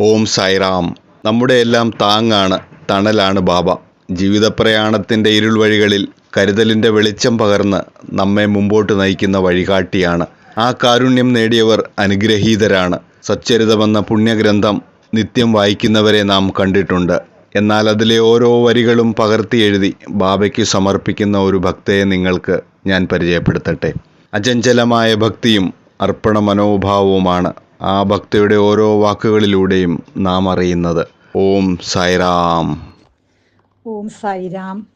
ഓം സായിറാം. നമ്മുടെ എല്ലാം താങ്ങാണ് തണലാണ് ബാബ. ജീവിതപ്രയാണത്തിന്റെ ഇരുൾ വഴികളിൽ കരുതലിന്റെ വെളിച്ചം പകർന്ന് നമ്മെ മുമ്പോട്ട് നയിക്കുന്ന വഴികാട്ടിയാണ്. ആ കാരുണ്യം നേടിയവർ അനുഗ്രഹീതരാണ്. സച്ചരിതമെന്ന പുണ്യഗ്രന്ഥം നിത്യം വായിക്കുന്നവരെ നാം കണ്ടിട്ടുണ്ട്. എന്നാൽ അതിലെ ഓരോ വരികളും പകർത്തി എഴുതി ബാബയ്ക്ക് സമർപ്പിക്കുന്ന ഒരു ഭക്തയെ നിങ്ങൾക്ക് ഞാൻ പരിചയപ്പെടുത്തട്ടെ. അചഞ്ചലമായ ഭക്തിയും അർപ്പണ മനോഭാവവുമാണ് ആ ഭക്തയുടെ ഓരോ വാക്കുകളിലൂടെയും നാം അറിയുന്നത്. ഓം സായിറാം. ഓം സായിരാം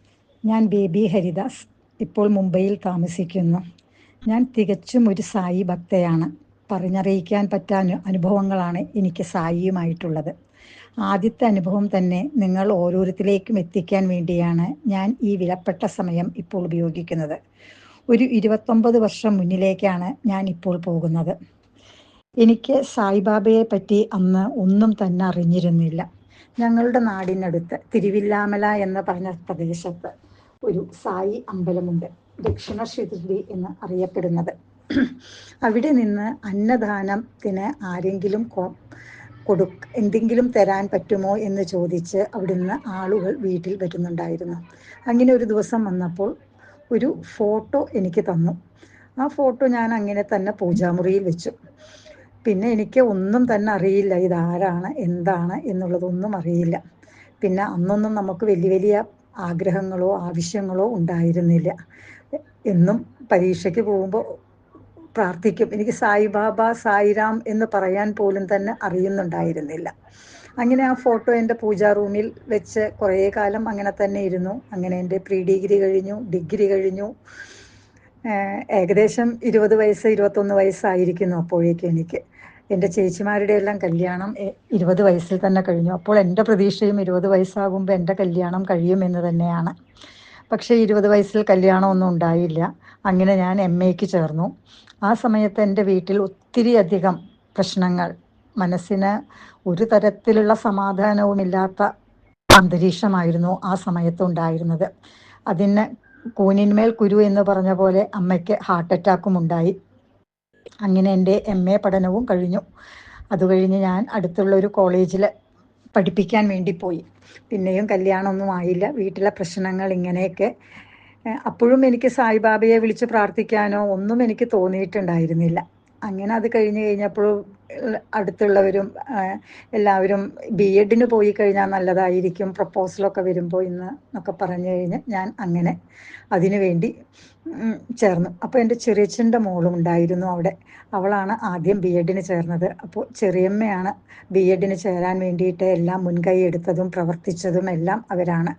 ഞാൻ ബേബി ഹരിദാസ് ഇപ്പോൾ മുംബൈയിൽ താമസിക്കുന്നു. ഞാൻ തികച്ചും ഒരു സായി ഭക്തയാണ്. പറഞ്ഞറിയിക്കാൻ പറ്റാൻ അനുഭവങ്ങളാണ് എനിക്ക് സായിയുമായിട്ടുള്ളത്. ആദ്യത്തെ അനുഭവം തന്നെ നിങ്ങൾ ഓരോരുത്തരിലേക്കും എത്തിക്കാൻ വേണ്ടിയാണ് ഞാൻ ഈ വിലപ്പെട്ട സമയം ഇപ്പോൾ ഉപയോഗിക്കുന്നത്. ഒരു ഇരുപത്തൊമ്പത് വർഷം മുന്നിലേക്കാണ് ഞാൻ ഇപ്പോൾ പോകുന്നത്. എനിക്ക് സായിബാബയെ പറ്റി അന്ന് ഒന്നും തന്നെ അറിഞ്ഞിരുന്നില്ല. ഞങ്ങളുടെ നാടിനടുത്ത് തിരുവില്ലാമല എന്ന് പറഞ്ഞ പ്രദേശത്ത് ഒരു സായി അമ്പലമുണ്ട്. ദക്ഷിണ ഷിർഡി എന്ന് അറിയപ്പെടുന്നത്. അവിടെ നിന്ന് അന്നദാനത്തിന് ആരെങ്കിലും കൊടു എന്തെങ്കിലും തരാൻ പറ്റുമോ എന്ന് ചോദിച്ച് അവിടുന്ന് ആളുകൾ വീട്ടിൽ വരുന്നുണ്ടായിരുന്നു. അങ്ങനെ ഒരു ദിവസം വന്നപ്പോൾ ഒരു ഫോട്ടോ എനിക്ക് തന്നു. ആ ഫോട്ടോ ഞാൻ അങ്ങനെ തന്നെ പൂജാമുറിയിൽ വെച്ചു. പിന്നെ എനിക്ക് ഒന്നും തന്നെ അറിയില്ല ഇതാരാണ് എന്താണ് എന്നുള്ളതൊന്നും അറിയില്ല. പിന്നെ അന്നൊന്നും നമുക്ക് വലിയ വലിയ ആഗ്രഹങ്ങളോ ആവശ്യങ്ങളോ ഉണ്ടായിരുന്നില്ല. എന്നും പരീക്ഷയ്ക്ക് പോകുമ്പോൾ പ്രാർത്ഥിക്കും. എനിക്ക് സായിബാബ സായിരാം എന്ന് പറയാൻ പോലും തന്നെ അറിയുന്നുണ്ടായിരുന്നില്ല. അങ്ങനെ ആ ഫോട്ടോ എന്റെ പൂജാ റൂമിൽ വെച്ച് കുറേ കാലം അങ്ങനെ തന്നെ ഇരുന്നു. അങ്ങനെ എന്റെ പ്രീ ഡിഗ്രി കഴിഞ്ഞു ഡിഗ്രി കഴിഞ്ഞു. ഏകദേശം ഇരുപത് വയസ്സ് ഇരുപത്തൊന്ന് വയസ്സായിരിക്കുന്നു അപ്പോഴേക്കും എനിക്ക്. എന്റെ ചേച്ചിമാരുടെ എല്ലാം കല്യാണം ഇരുപത് വയസ്സിൽ തന്നെ കഴിഞ്ഞു. അപ്പോൾ എന്റെ പ്രതീക്ഷയും ഇരുപത് വയസ്സാകുമ്പോൾ എന്റെ കല്യാണം കഴിയുമെന്ന് തന്നെയാണ്. പക്ഷേ ഇരുപത് വയസ്സിൽ കല്യാണമൊന്നും ഉണ്ടായില്ല. അങ്ങനെ ഞാൻ എം എക്ക് ചേർന്നു. ആ സമയത്ത് എന്റെ വീട്ടിൽ ഒത്തിരി അധികം പ്രശ്നങ്ങൾ മനസ്സിന് ഒരു തരത്തിലുള്ള സമാധാനവുമില്ലാത്ത അന്തരീക്ഷമായിരുന്നു ആ സമയത്ത് ഉണ്ടായിരുന്നത്. അതിന് കൂനിന്മേൽ കുരു എന്ന് പറഞ്ഞ പോലെ അമ്മയ്ക്ക് ഹാർട്ട് അറ്റാക്കും ഉണ്ടായി. അങ്ങനെ എന്റെ എം എ പഠനവും കഴിഞ്ഞു. അത് കഴിഞ്ഞ് ഞാൻ അടുത്തുള്ള ഒരു കോളേജിൽ പഠിപ്പിക്കാൻ വേണ്ടി പോയി. പിന്നെയും കല്യാണമൊന്നും ആയില്ല. വീട്ടിലെ പ്രശ്നങ്ങൾ ഇങ്ങനെയൊക്കെ. അപ്പോഴും എനിക്ക് സായിബാബയെ വിളിച്ച് പ്രാർത്ഥിക്കാനോ ഒന്നും എനിക്ക് തോന്നിയിട്ടുണ്ടായിരുന്നില്ല. അങ്ങനെ അത് കഴിഞ്ഞ് കഴിഞ്ഞപ്പോൾ അടുത്തുള്ളവരും എല്ലാവരും ബി എഡിന് പോയി കഴിഞ്ഞാൽ നല്ലതായിരിക്കും പ്രപ്പോസലൊക്കെ വരുമ്പോൾ ഇന്ന് എന്നൊക്കെ പറഞ്ഞു കഴിഞ്ഞ് ഞാൻ അങ്ങനെ അതിനു വേണ്ടി ചേർന്നു. അപ്പോൾ എന്റെ ചെറിയച്ഛന്റെ മോളും ഉണ്ടായിരുന്നു അവിടെ. അവളാണ് ആദ്യം ബി എഡിന് ചേർന്നത്. അപ്പോൾ ചെറിയമ്മയാണ് ബി എഡിന് ചേരാൻ വേണ്ടിയിട്ട് എല്ലാം മുൻകൈ എടുത്തതും പ്രവർത്തിച്ചതും എല്ലാം അവരാണ്.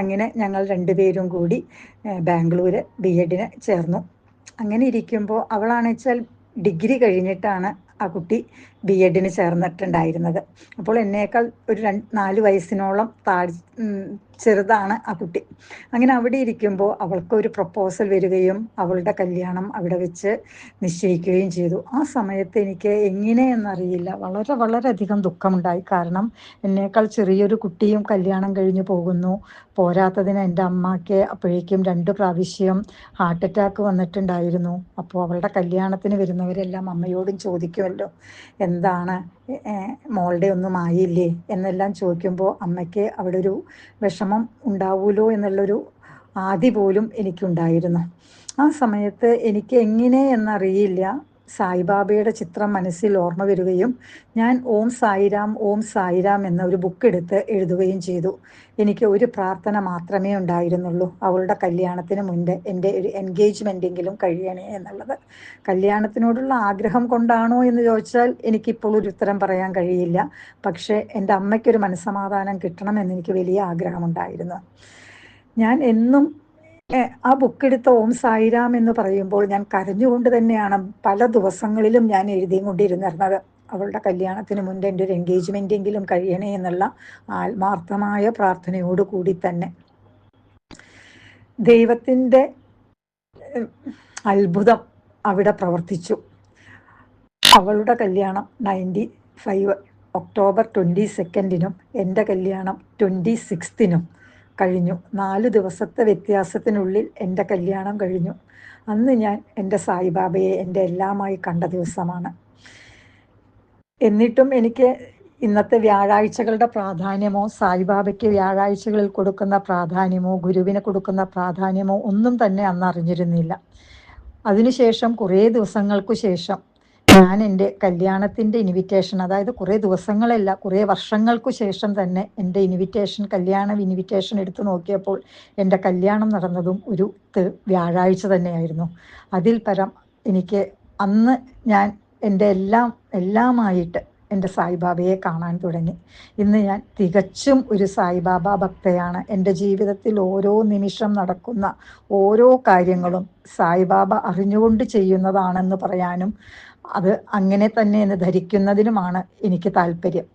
അങ്ങനെ ഞങ്ങൾ രണ്ടുപേരും കൂടി ബാംഗ്ലൂർ ബി എഡിന് ചേർന്നു. അങ്ങനെ ഇരിക്കുമ്പോൾ അവളാണെന്ന് വെച്ചാൽ ഡിഗ്രി കഴിഞ്ഞിട്ടാണ് ആ കുട്ടി ബി എഡിന് ചേർന്നിട്ടുണ്ടായിരുന്നത്. അപ്പോൾ എന്നേക്കാൾ ഒരു രണ്ട് നാല് വയസ്സിനോളം താഴ് ചെറുതാണ് ആ കുട്ടി. അങ്ങനെ അവിടെ ഇരിക്കുമ്പോൾ അവൾക്ക് ഒരു പ്രപ്പോസൽ വരികയും അവളുടെ കല്യാണം അവിടെ വെച്ച് നിശ്ചയിക്കുകയും ചെയ്തു. ആ സമയത്ത് എനിക്ക് എങ്ങനെയെന്നറിയില്ല. വളരെ വളരെയധികം ദുഃഖമുണ്ടായി. കാരണം എന്നേക്കാൾ ചെറിയൊരു കുട്ടിയും കല്യാണം കഴിഞ്ഞു പോകുന്നു. പോരാത്തതിന് എന്റെ അമ്മയ്ക്ക് അപ്പോഴേക്കും രണ്ട് പ്രാവശ്യം ഹാർട്ട് അറ്റാക്ക് വന്നിട്ടുണ്ടായിരുന്നു. അപ്പോൾ അവളുടെ കല്യാണത്തിന് വരുന്നവരെല്ലാം അമ്മയോടും ചോദിക്കുമല്ലോ. എന്താണ് മോളുടെ ഒന്നും ആയില്ലേ? എന്നെല്ലാം ചോദിക്കുമ്പോൾ അമ്മയ്ക്ക് അവിടെ ഒരു വിഷമം ഉണ്ടാവൂലോ എന്നുള്ളൊരു ആദി പോലും എനിക്കുണ്ടായിരുന്നു. ആ സമയത്ത് എനിക്ക് എങ്ങനെ എന്നറിയില്ല. സായിബാബയുടെ ചിത്രം മനസ്സിൽ ഓർമ്മ വരികയും ഞാൻ ഓം സായിരാം ഓം സായിരാം എന്ന ഒരു ബുക്ക് എടുത്ത് എഴുതുകയും ചെയ്തു. എനിക്ക് ഒരു പ്രാർത്ഥന മാത്രമേ ഉണ്ടായിരുന്നുള്ളൂ. അവളുടെ കല്യാണത്തിന് മുൻപ് എന്റെ ഒരു എൻഗേജ്മെന്റെങ്കിലും കഴിയണേ എന്നുള്ളത്. കല്യാണത്തിനോടുള്ള ആഗ്രഹം കൊണ്ടാണോ എന്ന് ചോദിച്ചാൽ എനിക്കിപ്പോൾ ഒരു ഉത്തരം പറയാൻ കഴിയില്ല. പക്ഷേ എന്റെ അമ്മയ്ക്കൊരു മനസ്സമാധാനം കിട്ടണമെന്ന് എനിക്ക് വലിയ ആഗ്രഹമുണ്ടായിരുന്നു. ഞാൻ എന്നും ആ ബുക്ക് എടുത്ത ഓം സായിരാം എന്ന് പറയുമ്പോൾ ഞാൻ കരഞ്ഞുകൊണ്ട് തന്നെയാണ് പല ദിവസങ്ങളിലും ഞാൻ എഴുതിയും കൊണ്ടിരുന്നിരുന്നത് അവളുടെ കല്യാണത്തിന് മുൻപ് എന്റെ ഒരു എൻഗേജ്മെന്റെങ്കിലും കഴിയണേ എന്നുള്ള ആത്മാർത്ഥമായ പ്രാർത്ഥനയോട് കൂടി തന്നെ. ദൈവത്തിന്റെ അത്ഭുതം അവിടെ പ്രവർത്തിച്ചു. അവളുടെ കല്യാണം നയന്റി ഫൈവ് ഒക്ടോബർ ട്വന്റി സെക്കൻഡിനും എന്റെ കല്യാണം ട്വന്റി സിക്സ്തിനും കഴിഞ്ഞു. നാല് ദിവസത്തെ വ്യത്യാസത്തിനുള്ളിൽ എന്റെ കല്യാണം കഴിഞ്ഞു. അന്ന് ഞാൻ എന്റെ സായിബാബയെ എന്റെ എല്ലാമായി കണ്ട ദിവസമാണ്. എന്നിട്ടും എനിക്ക് ഇന്നത്തെ വ്യാഴാഴ്ചകളുടെ പ്രാധാന്യമോ സായിബാബയ്ക്ക് വ്യാഴാഴ്ചകളിൽ കൊടുക്കുന്ന പ്രാധാന്യമോ ഗുരുവിന് കൊടുക്കുന്ന പ്രാധാന്യമോ ഒന്നും തന്നെ അന്ന് അറിഞ്ഞിരുന്നില്ല. അതിനുശേഷം കുറേ ദിവസങ്ങൾക്കു ശേഷം ഞാൻ എന്റെ കല്യാണത്തിന്റെ ഇൻവിറ്റേഷൻ അതായത് കുറേ ദിവസങ്ങളല്ല കുറേ വർഷങ്ങൾക്കു ശേഷം തന്നെ എന്റെ ഇൻവിറ്റേഷൻ കല്യാണ ഇൻവിറ്റേഷൻ എടുത്തു നോക്കിയപ്പോൾ എന്റെ കല്യാണം നടന്നതും ഒരു വ്യാഴാഴ്ച തന്നെയായിരുന്നു. അതിൽ പരം എനിക്ക് അന്ന് ഞാൻ എന്റെ എല്ലാം എല്ലാമായിട്ട് എന്റെ സായിബാബയെ കാണാൻ തുടങ്ങി. ഇന്ന് ഞാൻ തികച്ചും ഒരു സായിബാബ ഭക്തയാണ്. എന്റെ ജീവിതത്തിൽ ഓരോ നിമിഷം നടക്കുന്ന ഓരോ കാര്യങ്ങളും സായിബാബ അറിഞ്ഞുകൊണ്ട് ചെയ്യുന്നതാണെന്ന് പറയാനും അത് അങ്ങനെ തന്നെ എന്ന് ധരിക്കുന്നതിനുമാണ് എനിക്ക് താല്പര്യം.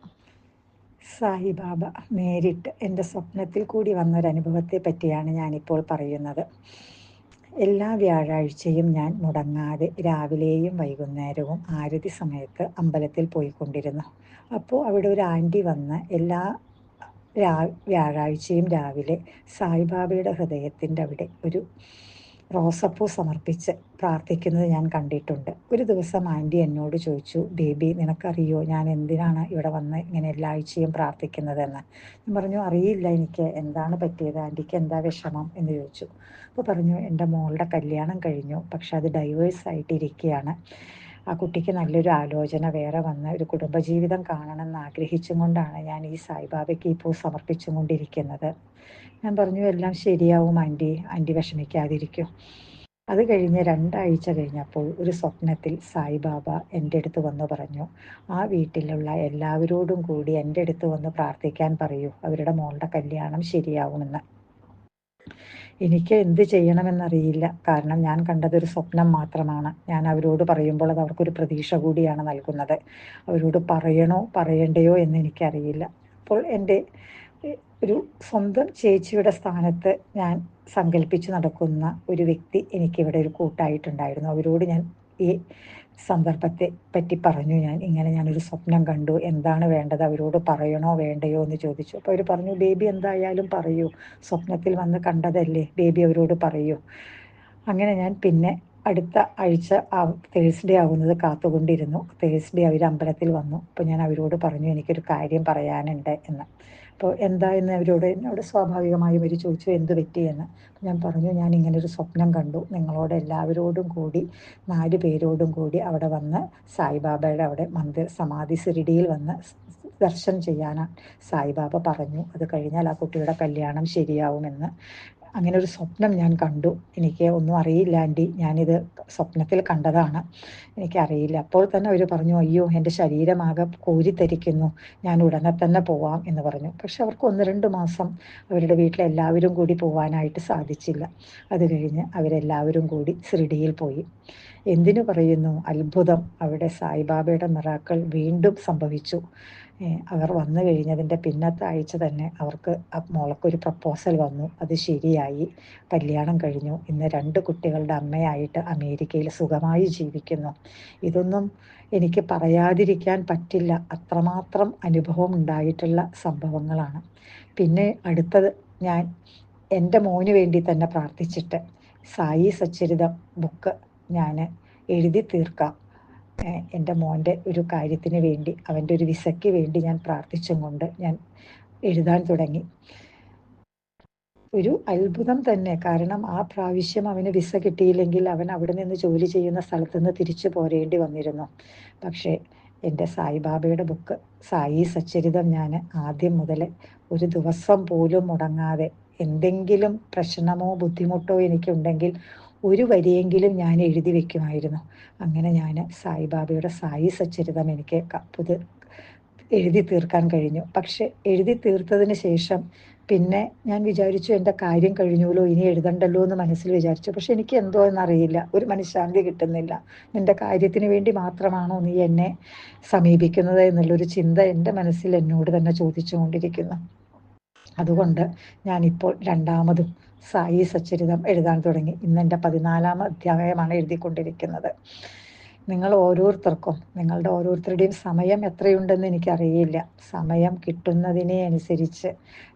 സായിബാബ നേരിട്ട് എന്റെ സ്വപ്നത്തിൽ കൂടി വന്നൊരനുഭവത്തെ പറ്റിയാണ് ഞാനിപ്പോൾ പറയുന്നത്. എല്ലാ വ്യാഴാഴ്ചയും ഞാൻ മുടങ്ങാതെ രാവിലെയും വൈകുന്നേരവും ആരതി സമയത്ത് അമ്പലത്തിൽ പോയിക്കൊണ്ടിരുന്നു. അപ്പോൾ അവിടെ ഒരു ആന്റി വന്ന് എല്ലാ രാ വ്യാഴാഴ്ചയും രാവിലെ സായിബാബയുടെ ഹൃദയത്തിന്റെ അവിടെ ഒരു റോസപ്പൂ സമർപ്പിച്ച് പ്രാർത്ഥിക്കുന്നത് ഞാൻ കണ്ടിട്ടുണ്ട്. ഒരു ദിവസം ആന്റി എന്നോട് ചോദിച്ചു ബേബി നിനക്കറിയോ ഞാൻ എന്തിനാണ് ഇവിടെ വന്ന് ഇങ്ങനെ എല്ലാ ആഴ്ചയും പ്രാർത്ഥിക്കുന്നതെന്ന്? ഞാൻ പറഞ്ഞു അറിയില്ല എനിക്ക്. എന്താണ് പറ്റിയത്? ആന്റിക്ക് എന്താ വിഷമം? എന്ന് ചോദിച്ചു. അപ്പോൾ പറഞ്ഞു എന്റെ മോളുടെ കല്യാണം കഴിഞ്ഞു പക്ഷെ അത് ഡൈവേഴ്സ് ആയിട്ടിരിക്കുകയാണ്. ആ കുട്ടിക്ക് നല്ലൊരു ആലോചന വേറെ വന്ന് ഒരു കുടുംബജീവിതം കാണണമെന്ന് ആഗ്രഹിച്ചും കൊണ്ടാണ് ഞാൻ ഈ സായിബാബയ്ക്ക് ഇപ്പോൾ സമർപ്പിച്ചും കൊണ്ടിരിക്കുന്നത്. ഞാൻ പറഞ്ഞു എല്ലാം ശരിയാവും ആന്റി. ആന്റി വിഷമിക്കാതിരിക്കും. അത് കഴിഞ്ഞ് രണ്ടാഴ്ച കഴിഞ്ഞപ്പോൾ ഒരു സ്വപ്നത്തിൽ സായിബാബ എന്റെ അടുത്ത് വന്ന് പറഞ്ഞു ആ വീട്ടിലുള്ള എല്ലാവരോടും കൂടി എന്റെ അടുത്ത് വന്ന് പ്രാർത്ഥിക്കാൻ പറയൂ. അവരുടെ മോളുടെ കല്യാണം ശരിയാവുമെന്ന്. എനിക്ക് എന്ത് ചെയ്യണമെന്നറിയില്ല. കാരണം ഞാൻ കണ്ടതൊരു സ്വപ്നം മാത്രമാണ്. ഞാൻ അവരോട് പറയുമ്പോൾ അത് അവർക്കൊരു പ്രതീക്ഷ കൂടിയാണ് നൽകുന്നത്. അവരോട് പറയണോ പറയണ്ടയോ എന്ന് എനിക്കറിയില്ല. അപ്പോൾ എന്റെ ഒരു സ്വന്തം ചേച്ചിയുടെ സ്ഥാനത്ത് ഞാൻ സങ്കല്പിച്ച് നടക്കുന്ന ഒരു വ്യക്തി എനിക്കിവിടെ ഒരു കൂട്ടായിട്ടുണ്ടായിരുന്നു. അവരോട് ഞാൻ ഈ സന്ദർഭത്തെ പറ്റി പറഞ്ഞു. ഞാൻ ഇങ്ങനെ ഞാനൊരു സ്വപ്നം കണ്ടു. എന്താണ് വേണ്ടത്? അവരോട് പറയണോ വേണ്ടയോ എന്ന് ചോദിച്ചു. അപ്പോൾ അവർ പറഞ്ഞു ബേബി എന്തായാലും പറയൂ. സ്വപ്നത്തിൽ വന്ന് കണ്ടതല്ലേ? ബേബി അവരോട് പറയൂ. അങ്ങനെ ഞാൻ പിന്നെ അടുത്ത ആഴ്ച തേഴ്സ്ഡേ ആവുന്നത് കാത്തുകൊണ്ടിരുന്നു. തേഴ്സ്ഡേ അവർ അമ്പലത്തിൽ വന്നു. അപ്പോൾ ഞാൻ അവരോട് പറഞ്ഞു എനിക്കൊരു കാര്യം പറയാനുണ്ട് എന്ന്. അപ്പോൾ എന്താ എന്ന് അവരോട് എന്നോട് സ്വാഭാവികമായും അവർ ചോദിച്ചു എന്ത് പറ്റിയെന്ന് ഞാൻ പറഞ്ഞു ഞാൻ ഇങ്ങനെ ഒരു സ്വപ്നം കണ്ടു. നിങ്ങളോട് എല്ലാവരോടും കൂടി നാല് പേരോടും കൂടി അവിടെ വന്ന് സായിബാബയുടെ അവിടെ മന്ദിർ സമാധി സിരിഡിയിൽ വന്ന് ദർശനം ചെയ്യാനാണ് സായിബാബ പറഞ്ഞു. അത് കഴിഞ്ഞാൽ ആ കുട്ടിയുടെ കല്യാണം ശരിയാവുമെന്ന്. അങ്ങനെ ഒരു സ്വപ്നം ഞാൻ കണ്ടു. എനിക്ക് ഒന്നും അറിയില്ല ആന്റി. ഞാനിത് സ്വപ്നത്തിൽ കണ്ടതാണ്. എനിക്കറിയില്ല അപ്പോൾ തന്നെ അവർ പറഞ്ഞു അയ്യോ എന്റെ ശരീരമാകെ കോരിത്തരിക്കുന്നു ഞാൻ ഉടനെ തന്നെ പോവാം എന്ന് പറഞ്ഞു. പക്ഷെ അവർക്ക് ഒന്ന് രണ്ട് മാസം അവരുടെ വീട്ടിലെല്ലാവരും കൂടി പോവാനായിട്ട് സാധിച്ചില്ല. അത് കഴിഞ്ഞ് അവരെല്ലാവരും കൂടി സിറിഡിയിൽ പോയി. എന്തിനു പറയുന്നു? അത്ഭുതം. അവിടെ സായിബാബയുടെ മിറാക്കൾ വീണ്ടും സംഭവിച്ചു. അവർ വന്നു കഴിഞ്ഞതിന്റെ പിന്നത്തെ ആഴ്ച തന്നെ അവർക്ക് ആ മോളക്കൊരു പ്രപ്പോസൽ വന്നു. അത് ശരിയായി. കല്യാണം കഴിഞ്ഞു. ഇന്ന് രണ്ട് കുട്ടികളുടെ അമ്മയായിട്ട് അമേരിക്കയിൽ സുഖമായി ജീവിക്കുന്നു. ഇതൊന്നും എനിക്ക് പറയാതിരിക്കാൻ പറ്റില്ല. അത്രമാത്രം അനുഭവം ഉണ്ടായിട്ടുള്ള സംഭവങ്ങളാണ്. പിന്നെ അടുത്തത് ഞാൻ എന്റെ മോന് വേണ്ടി തന്നെ പ്രാർത്ഥിച്ചിട്ട് സായി സച്ചരിതം ബുക്ക് ഞാൻ എഴുതി തീർക്കാം. എന്റെ മോന്റെ ഒരു കാര്യത്തിന് വേണ്ടി അവന്റെ ഒരു വിസയ്ക്ക് വേണ്ടി ഞാൻ പ്രാർത്ഥിച്ചും കൊണ്ട് ഞാൻ എഴുതാൻ തുടങ്ങി. ഒരു അത്ഭുതം തന്നെ കാരണം ആ പ്രാവശ്യം അവന് വിസ കിട്ടിയില്ലെങ്കിൽ അവൻ അവിടെ നിന്ന് ജോലി ചെയ്യുന്ന സ്ഥലത്ത് നിന്ന് തിരിച്ചു പോരേണ്ടി വന്നിരുന്നു. പക്ഷേ എന്റെ സായിബാബയുടെ ബുക്ക് സായി സച്ചരിതം ഞാൻ ആദ്യം മുതൽ ഒരു ദിവസം പോലും മുടങ്ങാതെ എന്തെങ്കിലും പ്രശ്നമോ ബുദ്ധിമുട്ടോ എനിക്കുണ്ടെങ്കിൽ ഒരു വരിയെങ്കിലും ഞാൻ എഴുതി വെക്കുമായിരുന്നു. അങ്ങനെ ഞാൻ സായിബാബയുടെ സായി സച്ചരിതം എനിക്ക് പുതു എഴുതി തീർക്കാൻ കഴിഞ്ഞു. പക്ഷെ എഴുതി തീർത്തതിന് ശേഷം പിന്നെ ഞാൻ വിചാരിച്ചു എന്റെ കാര്യം കഴിഞ്ഞുല്ലോ ഇനി എഴുതണ്ടല്ലോ എന്ന് മനസ്സിൽ വിചാരിച്ചു. പക്ഷെ എനിക്ക് എന്തോ എന്നറിയില്ല. ഒരു മനഃശാന്തി കിട്ടുന്നില്ല. നിന്റെ കാര്യത്തിന് വേണ്ടി മാത്രമാണോ നീ എന്നെ സമീപിക്കുന്നത് എന്നുള്ളൊരു ചിന്ത എന്റെ മനസ്സിൽ എന്നോട് തന്നെ ചോദിച്ചുകൊണ്ടിരിക്കുന്നു. അതുകൊണ്ട് ഞാനിപ്പോൾ രണ്ടാമതും സായി സച്ചരിതം എഴുതാൻ തുടങ്ങി. ഇന്ന് എന്റെ പതിനാലാം അധ്യായമാണ് എഴുതിക്കൊണ്ടിരിക്കുന്നത്. നിങ്ങൾ ഓരോരുത്തർക്കും നിങ്ങളുടെ ഓരോരുത്തരുടെയും സമയം എത്രയുണ്ടെന്ന് എനിക്കറിയില്ല. സമയം കിട്ടുന്നതിനെ അനുസരിച്ച്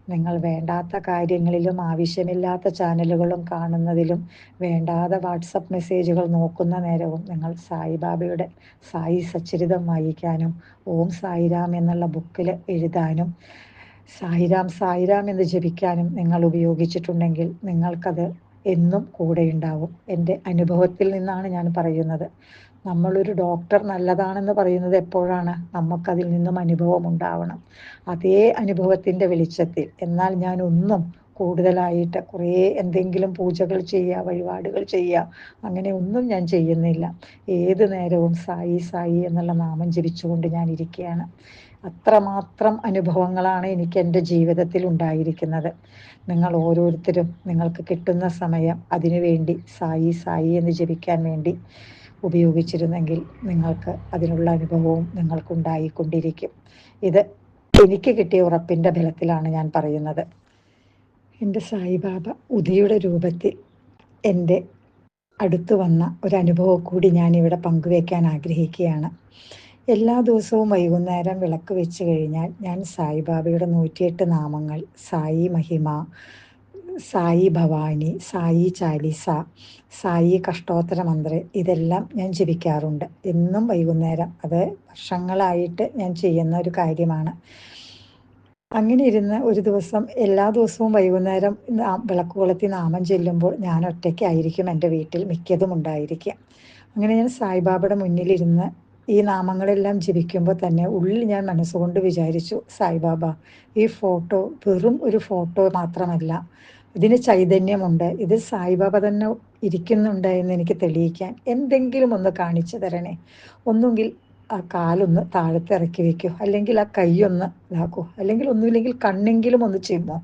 നിങ്ങൾ വേണ്ടാത്ത കാര്യങ്ങളിലും ആവശ്യമില്ലാത്ത ചാനലുകളും കാണുന്നതിലും വേണ്ടാതെ വാട്സപ്പ് മെസ്സേജുകൾ നോക്കുന്ന നേരവും നിങ്ങൾ സായിബാബയുടെ സായി സച്ചരിതം വായിക്കാനും ഓം സായിരാം എന്നുള്ള ബുക്കിൽ എഴുതാനും സായിരാം സായിരാം എന്ന് ജപിക്കാനും നിങ്ങൾ ഉപയോഗിച്ചിട്ടുണ്ടെങ്കിൽ നിങ്ങൾക്കത് എന്നും കൂടെയുണ്ടാവും എന്റെ അനുഭവത്തിൽ നിന്നാണ് ഞാൻ പറയുന്നത്. നമ്മളൊരു ഡോക്ടർ നല്ലതാണെന്ന് പറയുന്നത് എപ്പോഴാണ്? നമുക്കതിൽ നിന്നും അനുഭവം ഉണ്ടാവണം. അതേ അനുഭവത്തിന്റെ വെളിച്ചത്തിൽ. എന്നാൽ ഞാൻ ഒന്നും കൂടുതലായിട്ട് കുറേ എന്തെങ്കിലും പൂജകൾ ചെയ്യുക വഴിപാടുകൾ ചെയ്യുക അങ്ങനെ ഒന്നും ഞാൻ ചെയ്യുന്നില്ല. ഏത് നേരവും സായി സായി എന്നുള്ള നാമം ജപിച്ചുകൊണ്ട് ഞാൻ ഇരിക്കുകയാണ്. അത്രമാത്രം അനുഭവങ്ങളാണ് എനിക്ക് എന്റെ ജീവിതത്തിൽ ഉണ്ടായിരിക്കുന്നത്. നിങ്ങൾ ഓരോരുത്തരും നിങ്ങൾക്ക് കിട്ടുന്ന സമയം അതിനുവേണ്ടി സായി സായി എന്ന് ജപിക്കാൻ വേണ്ടി ഉപയോഗിച്ചിരുന്നെങ്കിൽ നിങ്ങൾക്ക് അതിനുള്ള അനുഭവവും നിങ്ങൾക്കുണ്ടായിക്കൊണ്ടിരിക്കും. ഇത് എനിക്ക് കിട്ടിയ ഉറപ്പിന്റെ ബലത്തിലാണ് ഞാൻ പറയുന്നത്. എന്റെ സായിബാബ ഉദയുടെ രൂപത്തിൽ എന്റെ അടുത്തു വന്ന ഒരു അനുഭവം കൂടി ഞാൻ ഇവിടെ പങ്കുവയ്ക്കാൻ ആഗ്രഹിക്കുകയാണ്. എല്ലാ ദിവസവും വൈകുന്നേരം വിളക്ക് വെച്ച് കഴിഞ്ഞാൽ ഞാൻ സായിബാബയുടെ നൂറ്റിയെട്ട് നാമങ്ങൾ സായി മഹിമ സായി ഭവാനി സായി ചാലിസ സായി കഷ്ടോത്തര മന്ത്ര ഇതെല്ലാം ഞാൻ ജപിക്കാറുണ്ട്. എന്നും വൈകുന്നേരം അത് വർഷങ്ങളായിട്ട് ഞാൻ ചെയ്യുന്ന ഒരു കാര്യമാണ്. അങ്ങനെ ഇരുന്ന് ഒരു ദിവസം എല്ലാ ദിവസവും വൈകുന്നേരം വിളക്ക് കൊളുത്തി നാമം ചെല്ലുമ്പോൾ ഞാൻ ഒറ്റയ്ക്കായിരിക്കും എന്റെ വീട്ടിൽ മിക്കതും ഉണ്ടായിരിക്കുക. അങ്ങനെ ഞാൻ സായിബാബയുടെ മുന്നിലിരുന്ന് ഈ നാമങ്ങളെല്ലാം ജപിക്കുമ്പോൾ തന്നെ ഉള്ളിൽ ഞാൻ മനസ്സുകൊണ്ട് വിചാരിച്ചു സായിബാബ ഈ ഫോട്ടോ വെറും ഒരു ഫോട്ടോ മാത്രമല്ല ഇതിന് ചൈതന്യമുണ്ട് ഇത് സായിബാബ തന്നെ ഇരിക്കുന്നുണ്ട് എന്ന് എനിക്ക് തെളിയിക്കാൻ എന്തെങ്കിലും ഒന്ന് കാണിച്ചു തരണേ. ഒന്നുകിൽ ആ കാലൊന്ന് താഴത്ത് ഇറക്കി വെക്കൂ അല്ലെങ്കിൽ ആ കൈയൊന്ന് ഇതാക്കൂ അല്ലെങ്കിൽ ഒന്നുമില്ലെങ്കിൽ കണ്ണെങ്കിലും ഒന്ന് ചെയ്യുമോ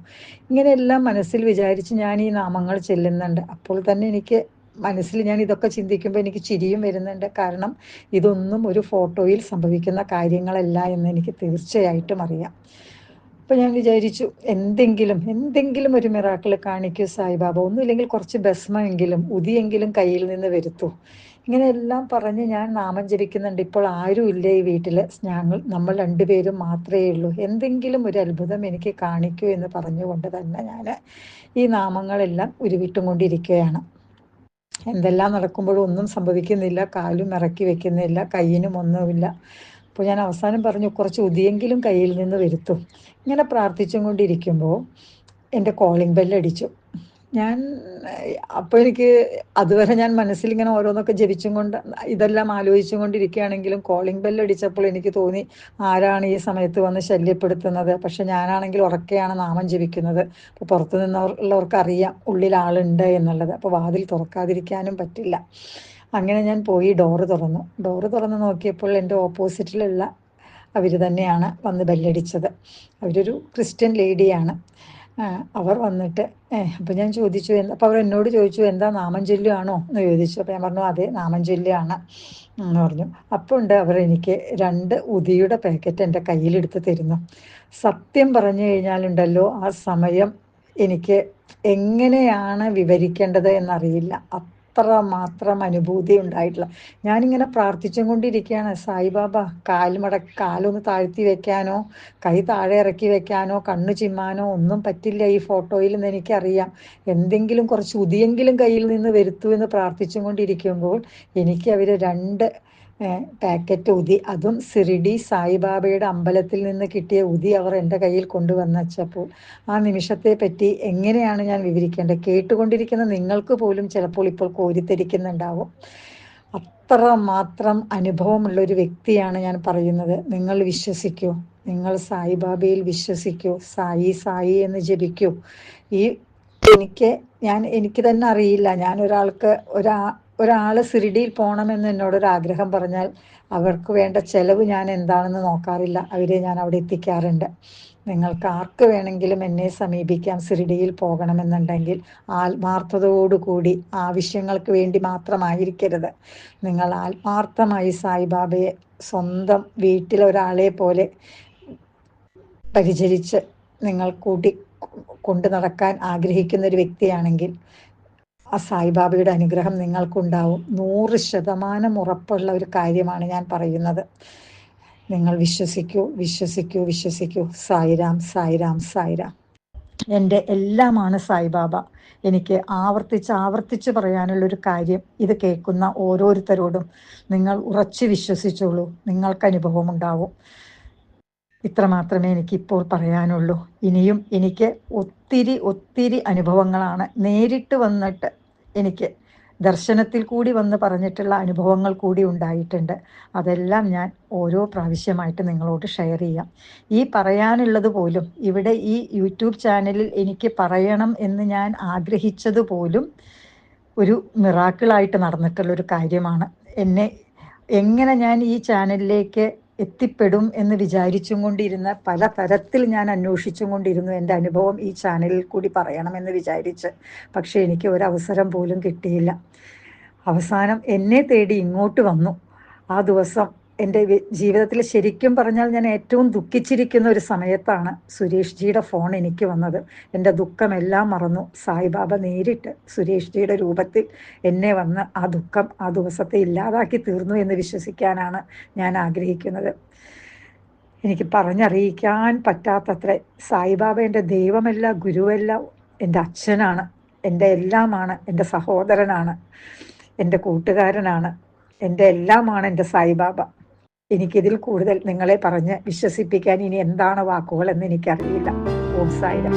ഇങ്ങനെയെല്ലാം മനസ്സിൽ വിചാരിച്ച് ഞാൻ ഈ നാമങ്ങൾ ചെല്ലുന്നുണ്ട്. അപ്പോൾ തന്നെ എനിക്ക് മനസ്സിൽ ഞാൻ ഇതൊക്കെ ചിന്തിക്കുമ്പോൾ എനിക്ക് ചിരിയും വരുന്നുണ്ട്. കാരണം ഇതൊന്നും ഒരു ഫോട്ടോയിൽ സംഭവിക്കുന്ന കാര്യങ്ങളല്ല എന്ന് എനിക്ക് തീർച്ചയായിട്ടും അറിയാം. അപ്പം ഞാൻ വിചാരിച്ചു എന്തെങ്കിലും എന്തെങ്കിലും ഒരു മിറാക്കിൾ കാണിക്കൂ സായിബാബ. ഒന്നുമില്ലെങ്കിൽ കുറച്ച് ഭസ്മെങ്കിലും ഉതിയെങ്കിലും കയ്യിൽ നിന്ന് വരുത്തൂ. ഇങ്ങനെയെല്ലാം പറഞ്ഞ് ഞാൻ നാമം ജപിക്കുന്നുണ്ട്. ഇപ്പോൾ ആരും ഇല്ല ഈ വീട്ടിൽ ഞങ്ങൾ നമ്മൾ രണ്ടുപേരും മാത്രമേ ഉള്ളൂ. എന്തെങ്കിലും ഒരു അത്ഭുതം എനിക്ക് കാണിക്കൂ എന്ന് പറഞ്ഞുകൊണ്ട് തന്നെ ഞാൻ ഈ നാമങ്ങളെല്ലാം ഉരുവിട്ടും കൊണ്ടിരിക്കുകയാണ് എന്തെല്ലാം നടക്കുമ്പോഴും ഒന്നും സംഭവിക്കുന്നില്ല. കാലും ഇറക്കി വെക്കുന്നില്ല. കയ്യിനും ഒന്നുമില്ല. അപ്പോൾ ഞാൻ അവസാനം പറഞ്ഞു കുറച്ച് ഉതിയെങ്കിലും കയ്യിൽ നിന്ന് വരുത്തും. ഇങ്ങനെ പ്രാർത്ഥിച്ചും കൊണ്ടിരിക്കുമ്പോൾ എന്റെ കോളിംഗ് ബെല്ലടിച്ചു ഞാൻ അപ്പോൾ എനിക്ക് അതുവരെ ഞാൻ മനസ്സിൽ ഇങ്ങനെ ഓരോന്നൊക്കെ ജപിച്ചും കൊണ്ട് ഇതെല്ലാം ആലോചിച്ചും കൊണ്ടിരിക്കുകയാണെങ്കിലും കോളിംഗ് ബെല്ല് അടിച്ചപ്പോൾ എനിക്ക് തോന്നി ആരാണ് ഈ സമയത്ത് വന്ന് ശല്യപ്പെടുത്തുന്നത്. പക്ഷെ ഞാനാണെങ്കിൽ ഉറക്കെയാണ് നാമം ജപിക്കുന്നത്. അപ്പോൾ പുറത്തു നിന്നുള്ളവർക്ക് അറിയാം ഉള്ളിൽ ആളുണ്ട് എന്നുള്ളത്. അപ്പോൾ വാതിൽ തുറക്കാതിരിക്കാനും പറ്റില്ല. അങ്ങനെ ഞാൻ പോയി ഡോറ് തുറന്നു. ഡോറ് തുറന്ന് നോക്കിയപ്പോൾ എന്റെ ഓപ്പോസിറ്റിലുള്ള അവർ തന്നെയാണ് വന്ന് ബെല്ലടിച്ചത് അവരൊരു ക്രിസ്ത്യൻ ലേഡിയാണ് അവർ വന്നിട്ട് അപ്പോൾ ഞാൻ ചോദിച്ചു അപ്പോൾ അവർ എന്നോട് ചോദിച്ചു എന്താ നാമം ചൊല്ലുകയാണോ എന്ന് ചോദിച്ചു. അപ്പോൾ ഞാൻ പറഞ്ഞു അതെ നാമം ചൊല്ലുകയാണ് എന്ന് പറഞ്ഞു. അപ്പോൾ ഉണ്ട് അവർ എനിക്ക് രണ്ട് ഉദിയുടെ പാക്കറ്റ് എന്റെ കയ്യിലെടുത്ത് തരുന്നു. സത്യം പറഞ്ഞു കഴിഞ്ഞാലുണ്ടല്ലോ ആ സമയം എനിക്ക് എങ്ങനെയാണ് വിവരിക്കേണ്ടത് എന്നറിയില്ല. അത്ര മാത്രം അനുഭൂതി ഉണ്ടായിട്ടുള്ള ഞാനിങ്ങനെ പ്രാർത്ഥിച്ചും കൊണ്ടിരിക്കുകയാണ് സായിബാബ കാൽമട കാലൊന്ന് താഴ്ത്തി വെക്കാനോ കൈ താഴെ ഇറക്കി വെക്കാനോ കണ്ണു ചിമ്മാനോ ഒന്നും പറ്റില്ല ഈ ഫോട്ടോയിൽ നിന്ന് എനിക്കറിയാം. എന്തെങ്കിലും കുറച്ച് ഉതിയെങ്കിലും കയ്യിൽ നിന്ന് വരുത്തു എന്ന് പ്രാർത്ഥിച്ചും കൊണ്ടിരിക്കുമ്പോൾ എനിക്ക് അവർ രണ്ട് പാക്കറ്റ് ഉതി. അതും സിറിഡി സായിബാബയുടെ അമ്പലത്തിൽ നിന്ന് കിട്ടിയ ഉതി അവർ എന്റെ കയ്യിൽ കൊണ്ടുവന്നപ്പോൾ ആ നിമിഷത്തെ പറ്റി എങ്ങനെയാണ് ഞാൻ വിവരിക്കേണ്ടത്? കേട്ടുകൊണ്ടിരിക്കുന്ന നിങ്ങൾക്ക് പോലും ചിലപ്പോൾ ഇപ്പോൾ കോരിത്തരിക്കുന്നുണ്ടാവും. അത്ര മാത്രം അനുഭവമുള്ള ഒരു വ്യക്തിയാണ് ഞാൻ പറയുന്നത്. നിങ്ങൾ വിശ്വസിക്കൂ. നിങ്ങൾ സായിബാബയിൽ വിശ്വസിക്കൂ. സായി സായി എന്ന് ജപിക്കൂ. ഈ എനിക്ക് ഞാൻ എനിക്ക് തന്നെ അറിയില്ല. ഞാൻ ഒരാൾക്ക് ഒരാ ഒരാൾ സിറിഡിയിൽ പോകണമെന്ന് എന്നോടൊരു ആഗ്രഹം പറഞ്ഞാൽ അവർക്ക് വേണ്ട ചെലവ് ഞാൻ എന്താണെന്ന് നോക്കാറില്ല. അവരെ ഞാൻ അവിടെ എത്തിക്കാറുണ്ട്. നിങ്ങൾക്ക് ആർക്ക് വേണമെങ്കിലും എന്നെ സമീപിക്കാം സിറിഡിയിൽ പോകണമെന്നുണ്ടെങ്കിൽ ആത്മാർത്ഥതയോടുകൂടി ആവശ്യങ്ങൾക്ക് വേണ്ടി മാത്രമായിരിക്കരുത്. നിങ്ങൾ ആത്മാർത്ഥമായി സായിബാബയെ സ്വന്തം വീട്ടിലൊരാളെ പോലെ പരിചരിച്ച് നിങ്ങൾ കൂട്ടി കൊണ്ടു നടക്കാൻ ആഗ്രഹിക്കുന്ന ഒരു വ്യക്തിയാണെങ്കിൽ ആ സായിബാബയുടെ അനുഗ്രഹം നിങ്ങൾക്കുണ്ടാവും. നൂറ് ശതമാനം ഉറപ്പുള്ള ഒരു കാര്യമാണ് ഞാൻ പറയുന്നത്. നിങ്ങൾ വിശ്വസിക്കൂ വിശ്വസിക്കൂ വിശ്വസിക്കൂ. സായിരാം സായിരാം സായിരാം. എന്റെ എല്ലാമാണ് സായിബാബ. എനിക്ക് ആവർത്തിച്ച് ആവർത്തിച്ച് പറയാനുള്ള ഒരു കാര്യം ഇത് കേൾക്കുന്ന ഓരോരുത്തരോടും നിങ്ങൾ ഉറച്ച് വിശ്വസിച്ചോളൂ. നിങ്ങൾക്ക് അനുഭവം ഉണ്ടാവും ഇത്ര മാത്രമേ എനിക്ക് ഇപ്പോൾ പറയാനുള്ളൂ. ഇനിയും എനിക്ക് ഒത്തിരി ഒത്തിരി അനുഭവങ്ങളാണ് നേരിട്ട് വന്നിട്ട് എനിക്ക്. ദർശനത്തിൽ കൂടി വന്ന് പറഞ്ഞിട്ടുള്ള അനുഭവങ്ങൾ കൂടി ഉണ്ടായിട്ടുണ്ട്. അതെല്ലാം ഞാൻ ഓരോ പ്രാവശ്യമായിട്ട് നിങ്ങളോട് ഷെയർ ചെയ്യാം. ഈ പറയാനുള്ളത് പോലും ഇവിടെ ഈ യൂട്യൂബ് ചാനലിൽ എനിക്ക് പറയണം എന്ന് ഞാൻ ആഗ്രഹിച്ചത് പോലും ഒരു മിറാക്കിളായിട്ട് നടന്നിട്ടുള്ള ഒരു കാര്യമാണ്. എന്നെ എങ്ങനെ ഞാൻ ഈ ചാനലിലേക്ക് എത്തിപ്പെടും എന്ന് വിചാരിച്ചും കൊണ്ടിരുന്ന പല തരത്തിൽ ഞാൻ അന്വേഷിച്ചും കൊണ്ടിരുന്നു എന്റെ അനുഭവം ഈ ചാനലിൽ കൂടി പറയണമെന്ന് വിചാരിച്ച്. പക്ഷേ എനിക്ക് ഒരവസരം പോലും കിട്ടിയില്ല. അവസാനം എന്നെ തേടി ഇങ്ങോട്ട് വന്നു. ആ ദിവസം എന്റെ ജീവിതത്തിൽ ശരിക്കും പറഞ്ഞാൽ ഞാൻ ഏറ്റവും ദുഃഖിച്ചിരിക്കുന്ന ഒരു സമയത്താണ് സുരേഷ് ജിയുടെ ഫോൺ എനിക്ക് വന്നത്. എന്റെ ദുഃഖമെല്ലാം മറന്നു. സായിബാബ നേരിട്ട് സുരേഷ് ജിയുടെ രൂപത്തിൽ എന്നെ വന്ന് ആ ദുഃഖം ആ ദിവസത്തെ ഇല്ലാതാക്കി തീർന്നു എന്ന് വിശ്വസിക്കാനാണ് ഞാൻ ആഗ്രഹിക്കുന്നത്. എനിക്ക് പറഞ്ഞറിയിക്കാൻ പറ്റാത്തത്ര. സായിബാബ എന്റെ ദൈവമല്ല ഗുരുവല്ല എന്റെ അച്ഛനാണ് എന്റെ എല്ലാമാണ് എന്റെ സഹോദരനാണ് എന്റെ കൂട്ടുകാരനാണ് എന്റെ എല്ലാമാണ് എന്റെ സായിബാബ. എനിക്കിതിൽ കൂടുതൽ നിങ്ങളെ പറഞ്ഞ് വിശ്വസിപ്പിക്കാൻ ഇനി എന്താണ് വാക്കുകൾ എന്ന് എനിക്കറിയില്ല. ഓം സായിരാം.